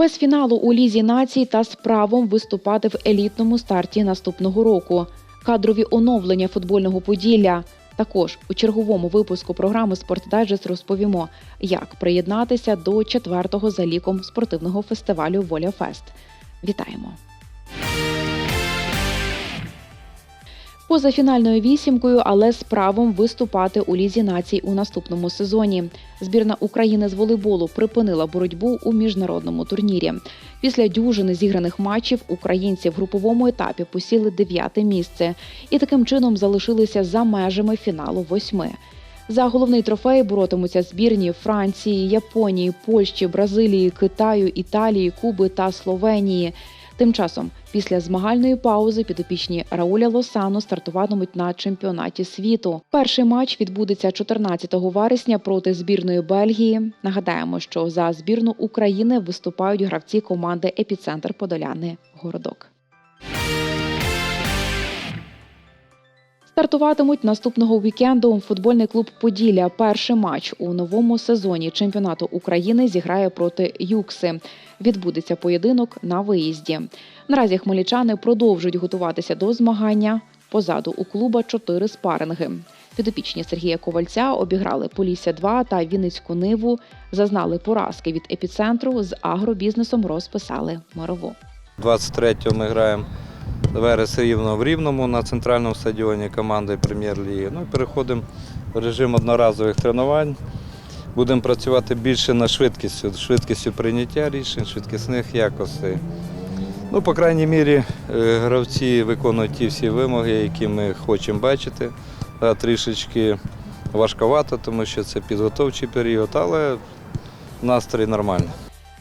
Без фіналу у лізі націй та з правом виступати в елітному старті наступного року. Кадрові оновлення футбольного поділля. Також у черговому випуску програми «Спортдайджест» розповімо, як приєднатися до четвертого за ліком спортивного фестивалю Воля Фест. Вітаємо! Поза фінальною вісімкою, але з правом виступати у лізі націй у наступному сезоні. Збірна України з волейболу припинила боротьбу у міжнародному турнірі. Після дюжини зіграних матчів українці в груповому етапі посіли дев'яте місце і таким чином залишилися за межами фіналу восьми. За головний трофей боротимуться збірні Франції, Японії, Польщі, Бразилії, Китаю, Італії, Куби та Словенії. Тим часом, після змагальної паузи, підопічні Рауля Лосано стартуватимуть на чемпіонаті світу. Перший матч відбудеться 14 вересня проти збірної Бельгії. Нагадаємо, що за збірну України виступають гравці команди Епіцентр Подоляни Городок. Стартуватимуть наступного вікенду футбольний клуб Поділля. Перший матч у новому сезоні чемпіонату України зіграє проти Юкси. Відбудеться поєдинок на виїзді. Наразі хмельничани продовжують готуватися до змагання. Позаду у клуба чотири спаринги. Підопічні Сергія Ковальця обіграли Полісся 2 та Вінницьку Ниву, зазнали поразки від епіцентру з агробізнесом розписали мирову. 23-го ми граємо Верес рівно в Рівному на центральному стадіоні команди прем'єр-ліги. Ну переходимо в режим одноразових тренувань. Будемо працювати більше на швидкістю, швидкістю прийняття рішень, швидкісних якостей. Ну, по крайній мірі, е, гравці виконують ті всі вимоги, які ми хочемо бачити. Да, трішечки важковато, тому що це підготовчий період, але настрій нормальний.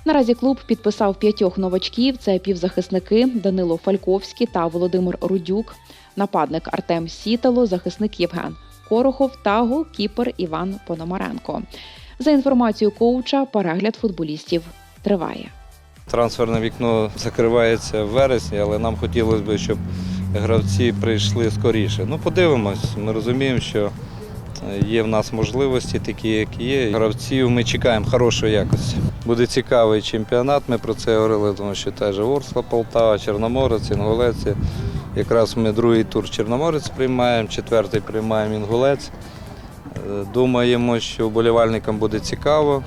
Наразі клуб підписав п'ятьох новачків: це півзахисники Данило Фальковський та Володимир Рудюк, нападник Артем Сітало, захисник Євген Корохов та голкіпер Іван Пономаренко. За інформацією коуча, перегляд футболістів триває. Трансферне вікно закривається в вересні, але нам хотілося б, щоб гравці прийшли скоріше. Ну, подивимось. Ми розуміємо, що є в нас можливості такі, які є. Гравців ми чекаємо хорошої якості. Буде цікавий чемпіонат. Ми про це говорили, тому що та же Ворскла, Полтава, Чорноморець, Інгулець. Якраз ми другий тур Чорноморець приймаємо, четвертий приймаємо Інгулець. Думаємо, що вболівальникам буде цікаво.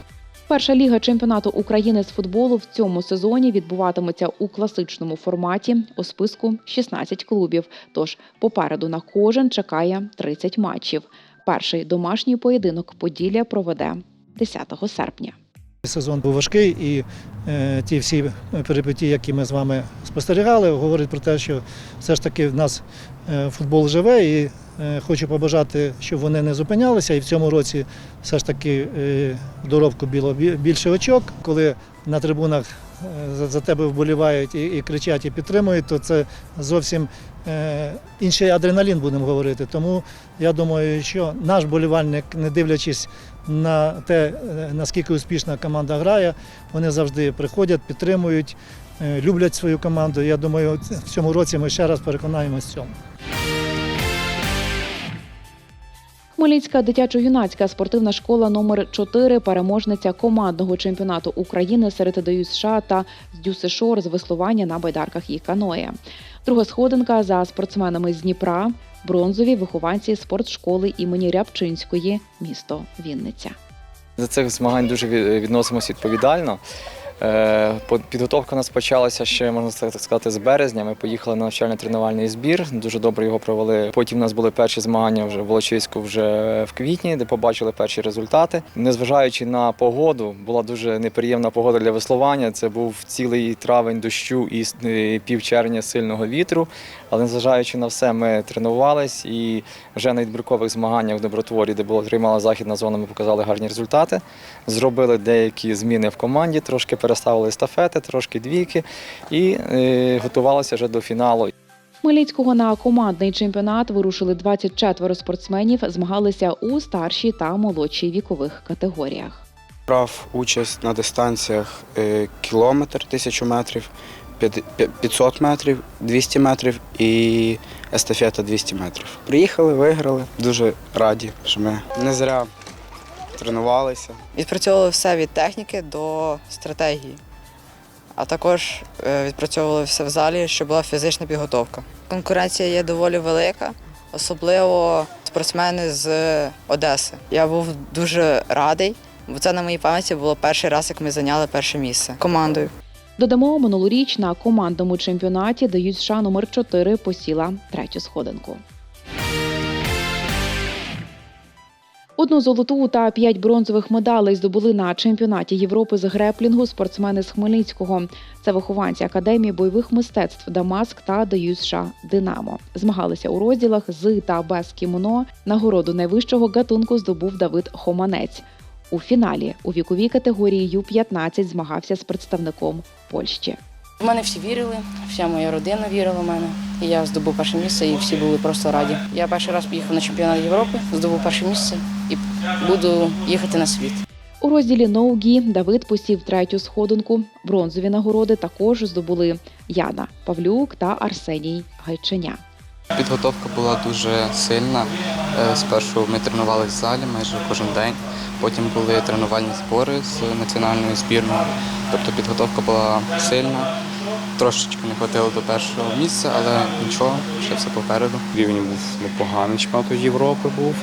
Перша ліга чемпіонату України з футболу в цьому сезоні відбуватиметься у класичному форматі у списку 16 клубів. Тож попереду на кожен чекає 30 матчів. Перший домашній поєдинок Поділля проведе 10 серпня. Сезон був важкий, і е, ті всі перипетії, які ми з вами спостерігали, говорять про те, що все ж таки в нас е, футбол живе, і хочу побажати, щоб вони не зупинялися. І в цьому році все ж таки е, доробку було бі- більше очок. Коли на трибунах е, за, тебе вболівають і, кричать, і підтримують, то це зовсім е, інший адреналін, будемо говорити. Тому я думаю, що наш болівальник, не дивлячись на те, е, наскільки успішна команда грає, вони завжди приходять, підтримують, е, люблять свою команду. Я думаю, в цьому році ми ще раз переконаємось в цьому. Хмельницька дитячо-юнацька спортивна школа номер 4 переможниця командного чемпіонату України серед ДЮС США та з Дюсешор з веслування на байдарках і каноє. Друга сходинка за спортсменами з Дніпра, бронзові вихованці спортшколи імені Рябчинської, місто Вінниця. До цих змагань дуже відносимося відповідально. Е, Підготовка у нас почалася ще, можна так сказати, з березня. Ми поїхали на навчально-тренувальний збір, дуже добре його провели. Потім у нас були перші змагання вже в Волочиську вже в квітні, де побачили перші результати. Незважаючи на погоду, була дуже неприємна погода для веслування. Це був цілий травень дощу і пів червня сильного вітру. Але незважаючи на все, ми тренувались і вже на відбіркових змаганнях в Добротворі, де була приймала західна зона, ми показали гарні результати. Зробили деякі зміни в команді, трошки переставили естафети, трошки двійки і е, готувалися вже до фіналу. Хмельницького на командний чемпіонат вирушили 24 спортсменів, змагалися у старшій та молодшій вікових категоріях. Брав участь на дистанціях е, кілометр, тисячу метрів, п'яти- 500 метрів, 200 метрів і естафета 200 метрів. Приїхали, виграли. Дуже раді, що ми не зря тренувалися. Відпрацьовували все від техніки до стратегії. а також е, відпрацьовували все в залі, щоб була фізична підготовка. Конкуренція є доволі велика, особливо спортсмени з Одеси. Я був дуже радий, бо це на моїй пам'яті було перший раз, як ми зайняли перше місце командою. Додамо, минулоріч на командному чемпіонаті дають США номер 4 посіла третю сходинку. Одну золоту та п'ять бронзових медалей здобули на чемпіонаті Європи з греплінгу спортсмени з Хмельницького. Це вихованці Академії бойових мистецтв Дамаск та ДЮСШ США Динамо. Змагалися у розділах з та без кімоно. Нагороду найвищого гатунку здобув Давид Хоманець. У фіналі у віковій категорії Ю-15 змагався з представником Польщі. В мене всі вірили, вся моя родина вірила в мене. І я здобув перше місце, і всі були просто раді. Я перший раз поїхав на чемпіонат Європи, здобув перше місце і буду їхати на світ. У розділі ноугі Давид посів третю сходинку. Бронзові нагороди також здобули Яна Павлюк та Арсеній Гайченя. Підготовка була дуже сильна. Е, Спершу ми тренувалися в залі майже кожен день. Потім були тренувальні збори з національною збірною. Тобто підготовка була сильна. Трошечки не хватило до першого місця, але нічого, ще все попереду. Рівень був непоганий чемпіонату Європи був.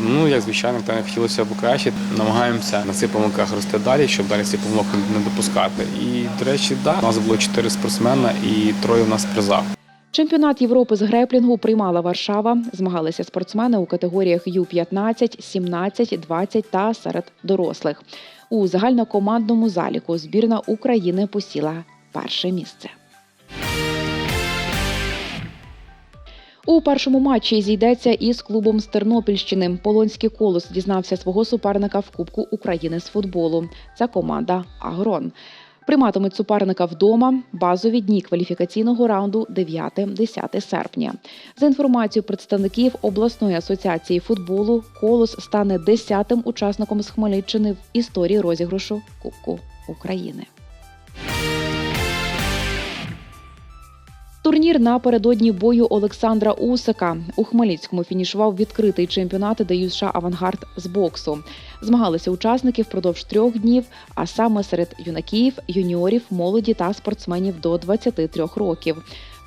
Ну, як звичайно, та не хотілося б краще. Намагаємося на цих помилках рости далі, щоб далі ці помилки не допускати. І, до речі, да, у нас було чотири спортсмена і троє у нас в призах. Чемпіонат Європи з греплінгу приймала Варшава. Змагалися спортсмени у категоріях Ю-15, 17, 20 та серед дорослих. У загальнокомандному заліку збірна України посіла перше місце. У першому матчі зійдеться із клубом з Тернопільщини. Полонський колос дізнався свого суперника в Кубку України з футболу. Це команда Агрон. Прийматимуть суперника вдома. Базові дні кваліфікаційного раунду 9-10 серпня. За інформацією представників обласної асоціації футболу, колос стане 10-тим учасником з Хмельниччини в історії розіграшу Кубку України. Турнір напередодні бою Олександра Усика у Хмельницькому фінішував відкритий чемпіонат ДЮСШ Авангард з боксу. Змагалися учасники впродовж трьох днів, а саме серед юнаків, юніорів, молоді та спортсменів до 23 років.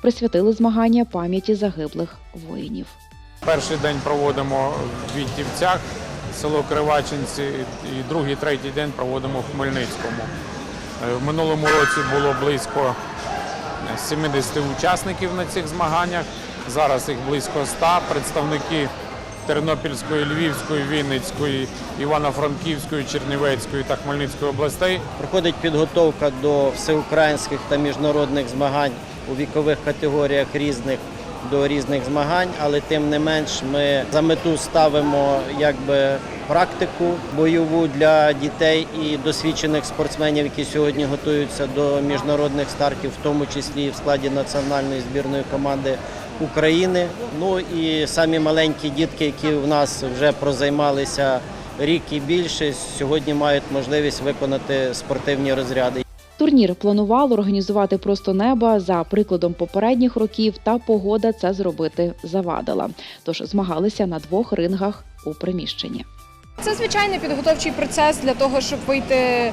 Присвятили змагання пам'яті загиблих воїнів. Перший день проводимо в Віттівцях, село Кривачинці, і другий, третій день проводимо в Хмельницькому. Е, В минулому році було близько 70 учасників на цих змаганнях. Зараз їх близько 100. Представники Тернопільської, Львівської, Вінницької, Івано-Франківської, Чернівецької та Хмельницької областей. Проходить підготовка до всеукраїнських та міжнародних змагань у вікових категоріях різних до різних змагань, але тим не менш ми за мету ставимо якби практику бойову для дітей і досвідчених спортсменів, які сьогодні готуються до міжнародних стартів, в тому числі в складі національної збірної команди України. Ну і самі маленькі дітки, які в нас вже прозаймалися рік і більше, сьогодні мають можливість виконати спортивні розряди. Турнір планувало організувати просто неба за прикладом попередніх років, та погода це зробити завадила. Тож змагалися на двох рингах у приміщенні. Це звичайний підготовчий процес для того, щоб вийти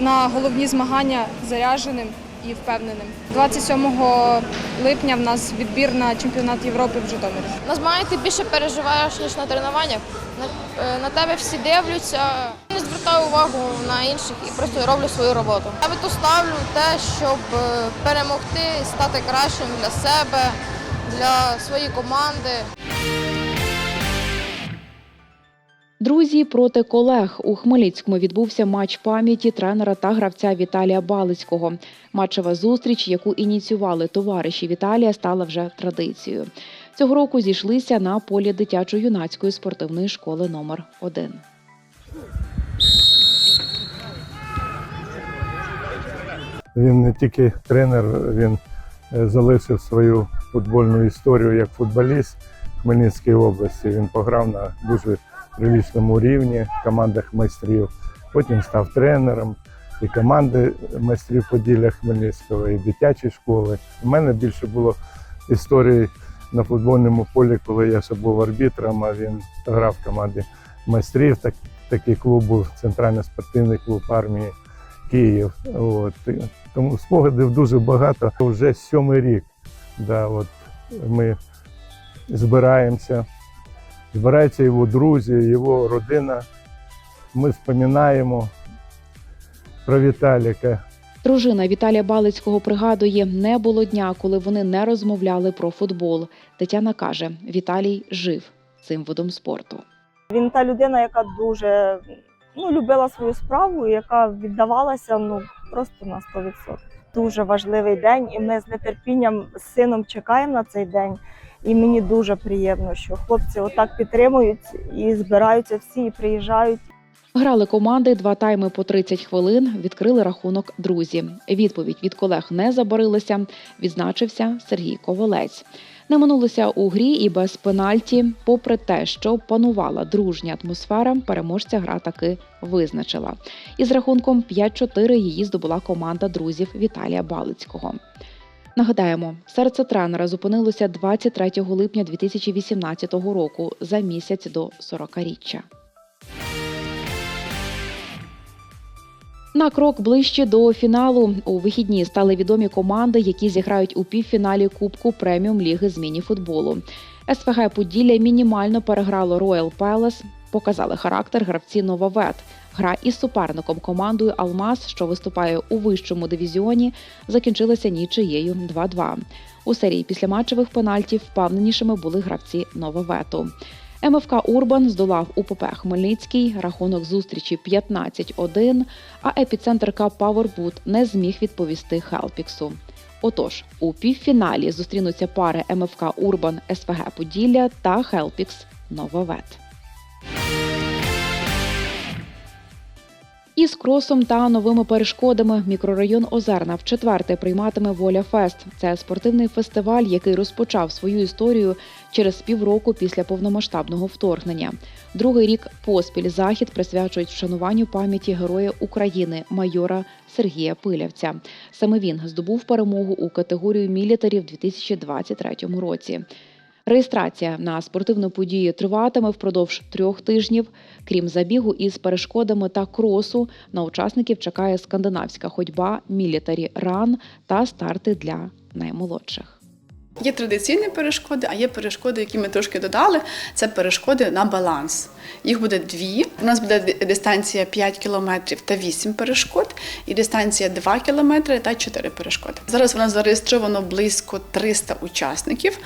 на головні змагання зарядженим і впевненим. 27 липня в нас відбір на чемпіонат Європи в Житомирі. На змаганнях ти більше переживаєш, ніж на тренуваннях. На, е, на тебе всі дивляться. Не звертаю увагу на інших і просто роблю свою роботу. Я мету ставлю те, щоб е, перемогти, стати кращим для себе, для своєї команди. Друзі проти колег у Хмельницькому відбувся матч пам'яті тренера та гравця Віталія Балицького. Матчева зустріч, яку ініціювали товариші Віталія, стала вже традицією. Цього року зійшлися на полі дитячо-юнацької спортивної школи номер 1 Він не тільки тренер, він е, залишив свою футбольну історію як футболіст в Хмельницькій області. Він пограв на дуже прилічному рівні в командах майстрів. Потім став тренером і команди майстрів Поділля Хмельницького, і дитячі школи. У мене більше було історій на футбольному полі, коли я ще був арбітром, а він грав в команді майстрів. Так, такий клуб був центральний спортивний клуб армії Київ. От. Тому спогадів дуже багато. Вже сьомий рік. Да, от ми збираємося. Збираються його друзі, його родина. Ми споминаємо про Віталіка. Дружина Віталія Балицького пригадує, не було дня, коли вони не розмовляли про футбол. Тетяна каже, Віталій жив цим видом спорту. Він та людина, яка дуже ну, любила свою справу, яка віддавалася ну, просто на 100%. Дуже важливий день, і ми з нетерпінням з сином чекаємо на цей день. І мені дуже приємно, що хлопці отак підтримують і збираються всі і приїжджають. Грали команди два тайми по 30 хвилин, відкрили рахунок друзі. Відповідь від колег не забарилася. Відзначився Сергій Ковалець. Не минулося у грі і без пенальті. Попри те, що панувала дружня атмосфера, переможця гра таки визначила. Із рахунком 5-4 її здобула команда друзів Віталія Балицького. Нагадаємо, серце тренера зупинилося 23 липня 2018 року за місяць до 40-річчя. На крок ближче до фіналу у вихідні стали відомі команди, які зіграють у півфіналі Кубку преміум ліги з міні-футболу. СФГ Поділля мінімально переграло Роял Пелес, показали характер гравці Новавет. Гра із суперником командою Алмаз, що виступає у вищому дивізіоні, закінчилася нічиєю 2-2. У серії післяматчевих пенальтів впевненішими були гравці Новавету. МФК Урбан здолав УПП Хмельницький, рахунок зустрічі 15-1, а епіцентр К Павербут не зміг відповісти Хелпіксу. Отож, у півфіналі зустрінуться пари МФК Урбан СВГ Поділля та Хелпікс Нововет. Із кросом та новими перешкодами мікрорайон Озерна в четверте прийматиме Воля Фест. Це спортивний фестиваль, який розпочав свою історію через півроку після повномасштабного вторгнення. Другий рік поспіль захід присвячують вшануванню пам'яті героя України майора Сергія Пилявця. Саме він здобув перемогу у категорію мілітарів у 2023 році. Реєстрація на спортивну подію триватиме впродовж трьох тижнів. Крім забігу із перешкодами та кросу, на учасників чекає скандинавська ходьба, мілітарі ран та старти для наймолодших. Є традиційні перешкоди, а є перешкоди, які ми трошки додали. Це перешкоди на баланс. Їх буде дві. У нас буде дистанція 5 кілометрів та 8 перешкод, і дистанція 2 кілометри та 4 перешкоди. Зараз у нас зареєстровано близько 300 учасників.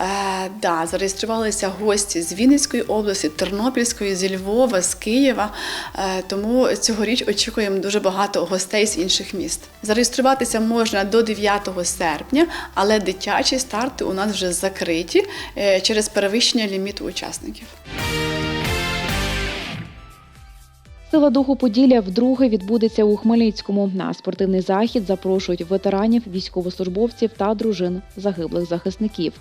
Е, да, зареєструвалися гості з Вінницької області, Тернопільської, зі Львова, з Києва. Е, тому цьогоріч очікуємо дуже багато гостей з інших міст. Зареєструватися можна до 9 серпня, але дитячі старти у нас вже закриті е, через перевищення ліміту учасників. Сила духу Поділля вдруге відбудеться у Хмельницькому. На спортивний захід запрошують ветеранів, військовослужбовців та дружин загиблих захисників.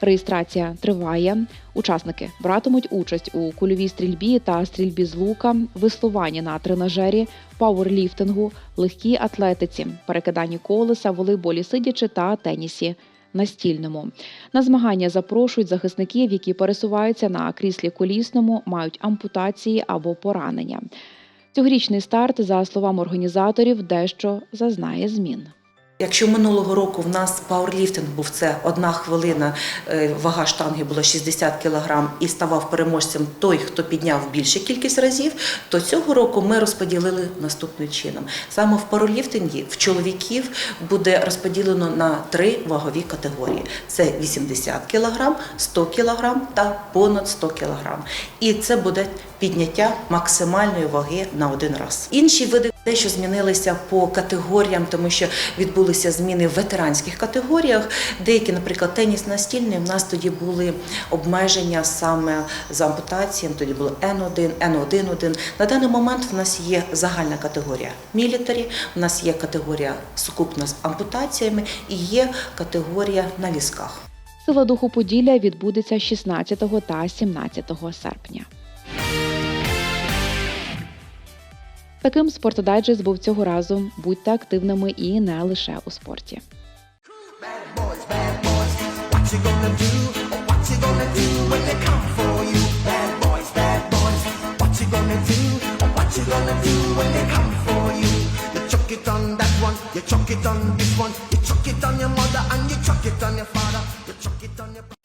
Реєстрація триває. Учасники братимуть участь у кульовій стрільбі та стрільбі з лука, веслуванні на тренажері, пауерліфтингу, легкій атлетиці, перекиданні колеса, волейболі сидячи та тенісі. Настільному на змагання запрошують захисників, які пересуваються на кріслі колісному, мають ампутації або поранення. Цьогорічний старт, за словами організаторів, дещо зазнає змін. Якщо минулого року в нас пауерліфтинг був це одна хвилина, е, вага штанги була 60 кг і ставав переможцем той, хто підняв більшу кількість разів, то цього року ми розподілили наступним чином. Саме в пауерліфтингі в чоловіків буде розподілено на три вагові категорії: це 80 кг, 100 кг та понад 100 кг. І це буде підняття максимальної ваги на один раз. Інші види дещо змінилися по категоріям, тому що відбулися зміни в ветеранських категоріях. Деякі, наприклад, теніс настільний, в нас тоді були обмеження саме з ампутацією, тоді було Н1, Н1-1. На даний момент в нас є загальна категорія мілітарі, в нас є категорія сукупна з ампутаціями і є категорія на візках. Сила духу Поділля відбудеться 16 та 17 серпня. Таким спортодайджест був цього разу. Будьте активними і не лише у спорті. You do when they come for you? Chuck it on that one, you chuck it on this one, you chuck it on your